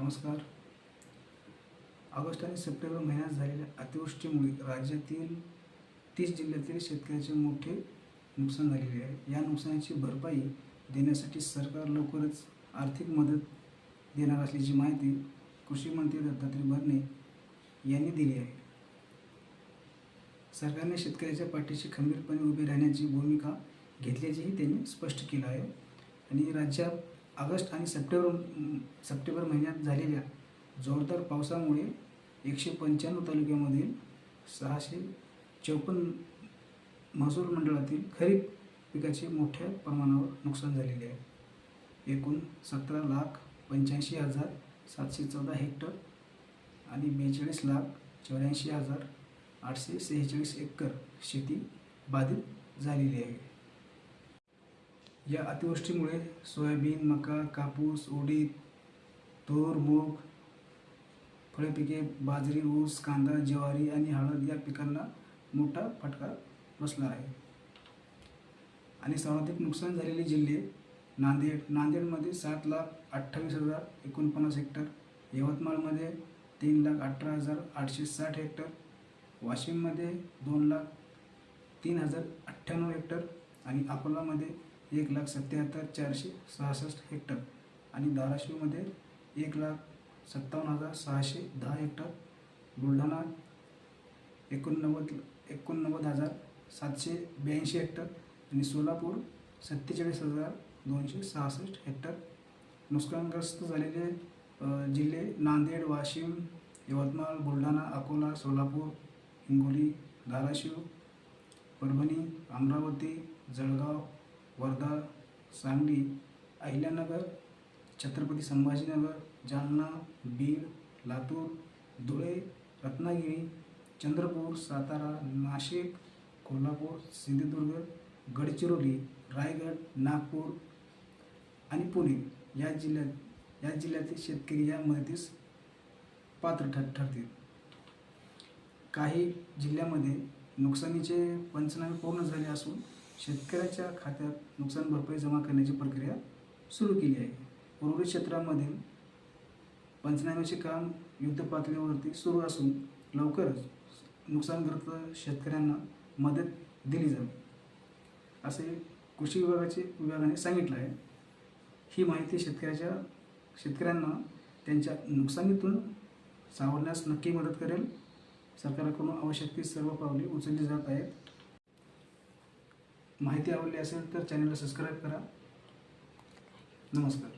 नमस्कार. ऑगस्ट आणि सप्टेंबर महिन्यात झालेल्या अतिवृष्टीमुळे राज्यातील तीस जिल्ह्यातील शेतकऱ्याचे मोठे नुकसान झालेले आहे. या नुकसानाची भरपाई देण्यासाठी सरकार लवकरच आर्थिक मदत देणार असल्याची माहिती कृषी मंत्री दत्तात्रय भरणे यांनी दिली आहे. सरकारने शेतकऱ्याच्या पाठीशी खंबीरपणे उभे राहण्याची भूमिका घेतल्याचेही त्यांनी स्पष्ट केलं आहे. आणि राज्यात ऑगस्ट आणि सप्टेंबर सप्टेंबर महिन्यात झालेल्या जोरदार पावसामुळे एकशे पंच्याण्णव तालुक्यामधील सहाशे चौपन्न महसूल मंडळातील खरीप पिकाचे मोठ्या प्रमाणावर नुकसान झालेले आहे. एकूण सतरा लाख पंच्याऐंशी हजार सातशे चौदा हेक्टर आणि बेचाळीस लाख चौऱ्याऐंशी हजार आठशे सेहेचाळीस एकर शेती बाधित झालेली आहे. या अतिवृष्टीमुळे सोयाबीन मका कापूस उडीद तूर मूग फळे पिके बाजरी ऊस कांदा ज्वारी आणि हळद या पिकांना मोठा फटका बसला आहे. आणि सर्वाधिक नुकसान झालेले जिल्हे नांदेड. नांदेडमध्ये सात लाख अठ्ठावीस हजार एकोणपन्नास हेक्टर यवतमाळमध्ये तीन लाख अठरा हजार आठशे साठ हेक्टर वाशिममध्ये दोन लाख तीन हजार अठ्ठ्याण्णव हेक्टर आणि अकोलामध्ये एक लाख सत्याहत्तर चारशे सहासष्ट हेक्टर आणि धाराशिवमध्ये एक लाख सत्तावन्न हजार सहाशे दहा हेक्टर बुलढाणा एकोणनव्वद एकोणनव्वद हजार सातशे ब्याऐंशी हेक्टर आणि सोलापूर सत्तेचाळीस हजार दोनशे सहासष्ट हेक्टर. नुकसानग्रस्त झालेले जिल्हे नांदेड वाशिम यवतमाळ बुलढाणा अकोला सोलापूर हिंगोली धाराशिव परभणी अमरावती जळगाव वर्धा सांगली अहिल्यानगर छत्रपती संभाजीनगर जालना बीड लातूर धुळे रत्नागिरी चंद्रपूर सातारा नाशिक कोल्हापूर सिंधुदुर्ग गडचिरोली रायगड नागपूर आणि पुणे या जिल्ह्यात या जिल्ह्यातील शेतकरी या मदतीस पात्र ठर ठरतील. काही जिल्ह्यामध्ये नुकसानीचे पंचनामे पूर्ण झाले असून शेतकऱ्याच्या खात्यात नुकसान भरपाई जमा करण्याची प्रक्रिया सुरू केली आहे. उर्वरित क्षेत्रामधील पंचनाम्याचे काम युद्ध पातळीवरती सुरू असून लवकरच नुकसानग्रस्त शेतकऱ्यांना मदत दिली जाईल असे कृषी विभागाचे विभागाने सांगितलं आहे. ही माहिती शेतकऱ्याच्या शेतकऱ्यांना त्यांच्या नुकसानीतून सावरण्यास नक्की मदत करेल. सरकारकडून आवश्यक ती सर्व पावले उचलली जात आहेत. माहिती आवडली असेल तर चॅनलला सबस्क्राईब करा. नमस्कार.